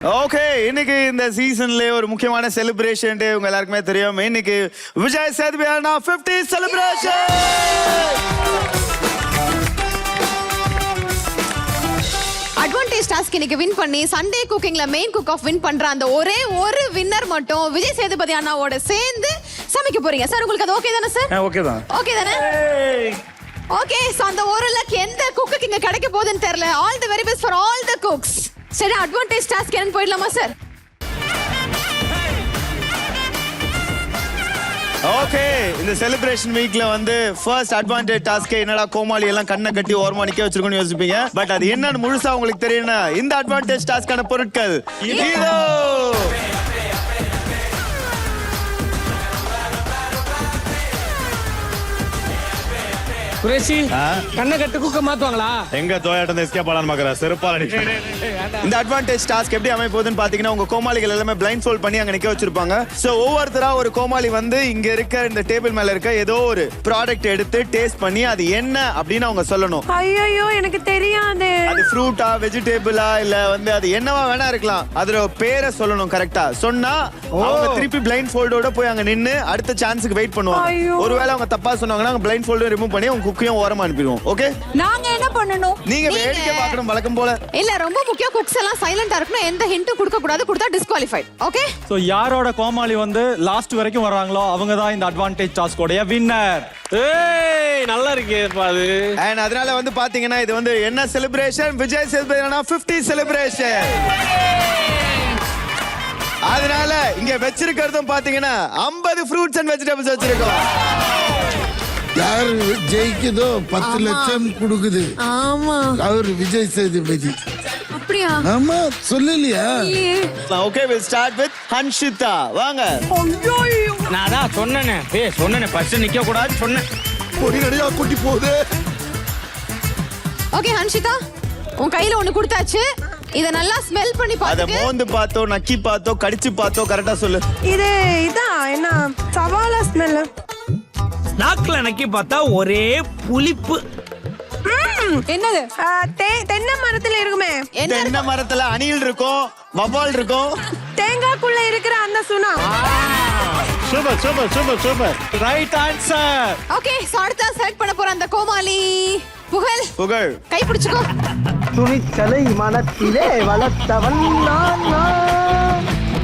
Okay இன்னைக்கு இந்த சீசன்ல ஒரு முக்கியமான செலிப்ரேஷன் உங்க எல்லாருக்குமே தெரியும். இன்னைக்கு விஜய் சேதுபதியான 50 செலிப்ரேஷன் அட்வான்டேஜ் டாஸ்க் இன்னைக்கு வின் பண்ணி சண்டே குக்கிங்ல மெயின் குக் ஆஃப் வின் பண்ற அந்த ஒரே ஒரு வின்னர் மட்டும் விஜய் சேதுபதி அண்ணாவோட சேர்ந்து சமைக்க போறீங்க. சார் உங்களுக்கு அது ஓகே தானே சார் ஓகே தான். ஓகே தானே? ஓகே சோ அந்த ஒரு லக் எந்த குக்குக்கு இங்க கிடைக்க போகுதுன்னு தெரியல. All the very best for all the cooks சரி அட்வான்டேஜ் டாஸ்க் என்னன்னு போயிடலாமா சார் ஓகே இந்த செலிப்ரேஷன் வீக்ல வந்து ஃபர்ஸ்ட் அட்வான்டேஜ் டாஸ்க் என்னடா கோமாளி எல்லாம் கண்ணை கட்டி ஓரமா நிக்க வச்சிருக்கோம்னு யோசிப்பீங்க? பட் அது என்னன்னு முழுசா உங்களுக்கு தெரியும்னா இந்த அட்வான்டேஜ் டாஸ்க்கான பொருட்கள் இதோ! குரேஷி? கண்ணை கட்டு குக்க மாத்துவாங்களா? எங்க தோயாட்டம் எஸ்கேப் ஆலான்னு பாக்குற செருப்பால் இந்த அட்வான்டேஜ் டாஸ்க் எப்படி அமைய போகுதுன்னு பாத்தீங்கன்னா உங்க கோமாளிகள் எல்லாமே பிளைண்ட் ஃபோல்ட் பண்ணி அங்க நிக்க வச்சிருப்பாங்க. சோ ஒவ்வொருத்தரா ஒரு கோமாளி வந்து இங்க இருக்க இந்த டேபிள் மேல இருக்க ஏதோ ஒரு ப்ராடக்ட் எடுத்து டேஸ்ட் பண்ணி அது என்ன அப்படின்னு அவங்க சொல்லணும். ஐயோ எனக்கு தெரியாது. அது ஃப்ரூட்டா வெஜிடேபிளா இல்ல வந்து அது என்னவா வேணா இருக்கலாம். அதோட பேரை சொல்லணும் கரெக்டா சொன்னா அவங்க திருப்பி பிளைண்ட் ஃபோல்டோட போய் அங்க நின்னு அடுத்த சான்ஸுக்கு வெயிட் பண்ணுவாங்க. ஒருவேளை அவங்க தப்பா சொன்னாங்கன்னா பிளைண்ட் ஃபோல்டும் ரிமூவ் பண்ணி அவங்க குக்கையும் ஓரமா அனுப்பிடுவோம். ஓகே நாங்க என்ன பண்ணணும்? நீங்க வேடிக்கை பார்க்கணும் வழக்கம் போல. இல்ல ரொம்ப முக்கியம் குக்ஸ் எல்லாம் சைலண்டா இருக்கணும். எந்த ஹிண்ட்டும் கொடுக்க கூடாது கொடுத்தா டிஸ்குவாலிஃபைட் ஓகே ஸோ யாரோட கோமாளி வந்து லாஸ்ட் வரைக்கும் வர்றாங்களோ அவங்க தான் இந்த அட்வான்டேஜ் டாஸ்கோடைய வின்னர் ஏய் நல்லா இருக்கேப்பா அது. அண்ட் அதனால வந்து பாத்தீங்கன்னா இது வந்து என்ன செலிப்ரேஷன் விஜய் சேதுபதி 50 செலிப்ரேஷன் அதனால இங்க வச்சிருக்கிறதும் பாத்தீங்கன்னா 50 ஃப்ரூட்ஸ் அண்ட் வெஜிடபிள்ஸ் வச்சிருக்கோம். யாரு ஜெயிக்குதோ பத்து லட்சம் கொடுக்குது. ஆமா. அவர் விஜய் சேதுபதி. அப்படியா? ஆமா சொல்லலையா? Okay will start with Hanshitha. வாங்க. நான் அதான் சொன்னேனே. ஏய் சொன்னேனே. ஃபர்ஸ்ட் நிக்க கூடாது சொன்னேன். பொடி நடையா குட்டி போகுது. ஓகே ஹன்ஷிதா உன் கையில ஒண்ணு கொடுத்தாச்சு. இத நல்லா ஸ்மெல் பண்ணி அத பாத்துட்டு மோந்து பார்த்தோ நக்கி பார்த்தோ கடிச்சு பார்த்தோ கரெக்டா சொல்லு. இது இதான் என்ன சவாலா ஸ்மெல் நாக்குல நக்கி பார்த்தா ஒரே புளிப்பு. என்னது? தென்னை மரத்துல இருக்குமே. என்ன தென்னை மரத்துல அணில் இருக்கும் வவ்வால் இருக்கும். தேங்காய்க்குள்ள இருக்கிற அந்த சுனா. Super super super super. Right answer okay so அடுத்தா செலக்ட் பண்ண போற அந்த கோமாளி. புகழ். புகழ். கை பிடிச்சுக்கோ. துணிச்சலை மனத்திலே வளர்த்தவன் நான் நான்.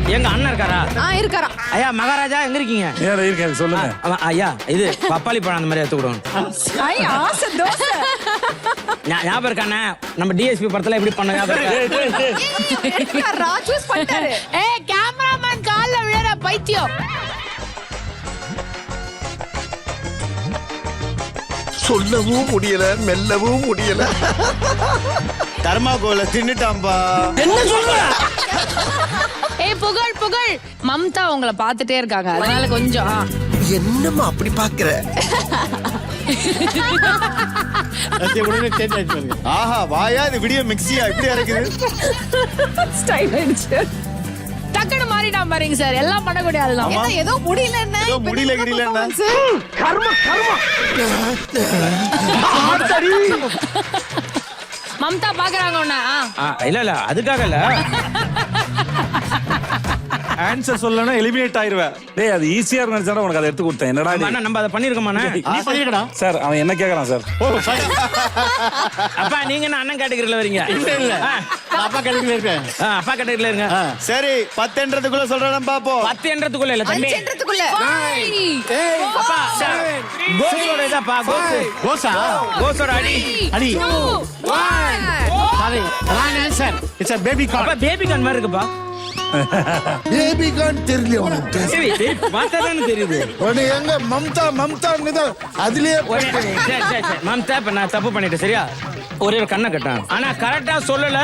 எங்க அண்ணன் இருக்காரா? ஆ இருக்காராம் ஐயா மகாராஜா எங்க இருக்கீங்க? ஏன் இருக்கேன் சொல்லுங்க. ஐயா இது பப்பாளி பழம் அந்த மாதிரி எடுத்து கொடுங்க. ஆசை தோசை. ஞா- ஞாபகம் இருக்கானே நம்ம டிஎஸ்பி படத்துல எப்படி பண்ண ஞாபகம் இருக்கா? சூஸ் பண்ணிட்டாரு. ஏய் கேமராமேன் கால்ல விழற பைத்தியம். சொல்லவும் முடியல மெல்லவும் முடியல. தர்மாகோல தின்னுட்டாம்பா. ஏய் புகழ் புகழ். மம்தா உங்களை பார்த்துட்டே இருக்காங்க. அதனால கொஞ்சம். என்னம்மா அப்படி பாக்குற ஆஹா வாயா இது வீடியோ மிக்ஸியா இப்படி இருக்குது ஸ்டைல் ஆயிடுச்சு. டக்குனு மாறிட்டான் பாருங்க சார். எல்லாம் ஆமா. என்ன, ஏதோ முடியல என்ன? முடியல, என்ன? கிடியல என்ன? மம்தா பாக்குறாங்க உன்ன. இல்ல இல்ல அதுக்காக இல்ல. ஆன்சர் சொல்லனா எலிமினேட் ஆயிருவேன். டேய் அது ஈஸியா நினைச்சா உனக்கு அதை எடுத்து கொடுத்தேன். என்னடா? அண்ணா, நம்ம அதை பண்ணிருக்கோமாண்ணே? சார் அவன் என்ன கேக்குறான் சார்? அப்பா நீங்க என்ன அண்ணன் கேட்டகரியில வரீங்க? இல்ல இல்ல. அப்பா கேட்டகரியில இருக்கேன். அப்பா கேட்டகரியில இருங்க. சரி பத்துன்றதுக்குள்ள சொல்றேன் பாப்போம். பத்து என்றதுக்குள்ள இல்ல தம்பி. அஞ்சுன்றதுக்குள்ள அப்பா கோசோட இதாப்பா கோசு கோசா கோசோட அடி. அடி. அப்பா பேபி கான் மாதிரி இருக்குப்பா. பேபி கான் தெரியல உனக்கு. தெரியுது? உடனே எங்க மம்தா தான் அதுலயே. மம்தா இப்ப நான் தப்பு பண்ணிட்டேன் சரியா? ஒரே ஒரு கண்ணை கட்டான் ஆனா கரெக்டா சொல்லல.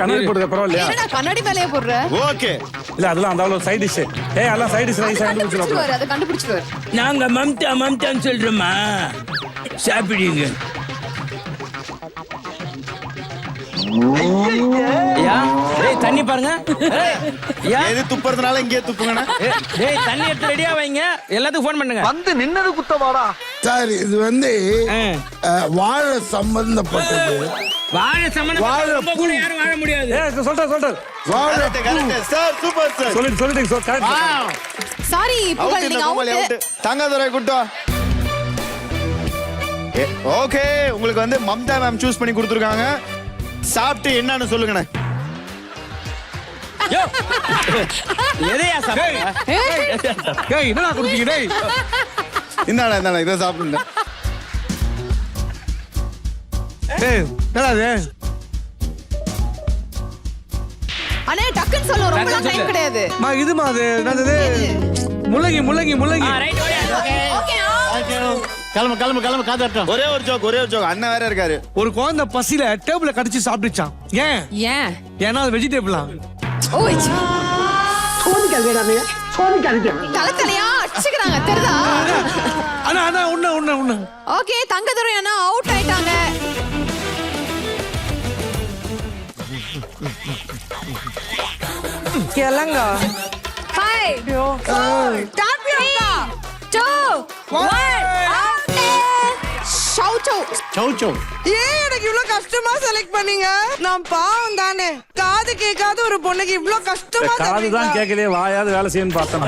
கண்ணாடி போடுங்க பரவாயில்லையா? கண்ணாடி மேலேயே போடுற? ஓகே. இல்ல அதெல்லாம் அந்த அவ்வளவு சைட் டிஷ் ஏய் அதெல்லாம் சைட் டிஷ் ரைஸ் கண்டுபிடிச்சிருவாரு அதை கண்டுபிடிச்சிருவாரு. நாங்க மம்தா மம்தான்னு சொல்றோமா? சாப்பிடுங்க. யா டேய் தண்ணி பாருங்க. ஏய், எது துப்புறதுனால இங்கே துப்புங்கண்ணா? ஏய், தண்ணி எடுத்து ரெடியா வைங்க. எல்லாத்துக்கும் ஃபோன் பண்ணுங்க. வந்து நின்னது குத்தமாடா. சார் இது வந்து வாழை சம்பந்தப்பட்டது. வாழை சம்மந்தம் வாழை கூட யாரும் வாழ முடியாது. சொல்லிட்டேன் சொல்லிட்டேன் வாழை correct sir super sir correct sorry Pugazh நீங்க அவுட் தங்கதுரை குட்டோ ஓகே உங்களுக்கு வந்து மம்தா மேம் சூஸ் பண்ணி கொடுத்துருக்காங்க. சாப்பிட்டு என்னன்னு சொல்லுங்கண்ணே. யோ. எதையா ஏய் என்னடா குடுத்தீங்க டேய். இதை சாப்பிடுங்க. டேய் என்னடா இது? அண்ணே டக்குன்னு சொல்லுங்க ரொம்ப டக்குன்னு டைம் சொல்லு. கிடையாது. மா இதுமா அது? என்னது முள்ளங்கி முள்ளங்கி முள்ளங்கி. ரைட் கிளம்பு கிளம்பு கிளம்பு காத்தாட்டம் ஒரே ஒரு ஜோக் ஒரே ஒரு ஜோக் அண்ணன் வேற இருக்காரு. ஒரு குழந்தை பசியில டேபிள கடிச்சு சாப்பிட்டுச்சான் ஏன்? ஏன்? ஏன்னா அது வெஜிடபிளா ஓ சோதிக்காதீங்க சோதிக்காதீங்க தலத்தலையா அடிச்சுக்கிறாங்க தெரியுதா அண்ணா அண்ணா உண்ண உண்ண உண்ண. ஓகே தங்கதுரை அண்ணா அவுட் ஆயிட்டாங்க. கிளங்க ஃபைவ் ஸ்டார்ட் யூ டூ ஷவு சவு சௌ சௌ ஏன் எனக்கு இவ்ளோ கஷ்டமா செலக்ட் பண்ணீங்க? நான் பாவம் தானே. காது கேட்காத ஒரு பொண்ணுக்கு இவ்ளோ கஷ்டமா காது தான்? கேட்கலையே வாயாவது வேலை செய்யணும்னு பார்த்தேன்.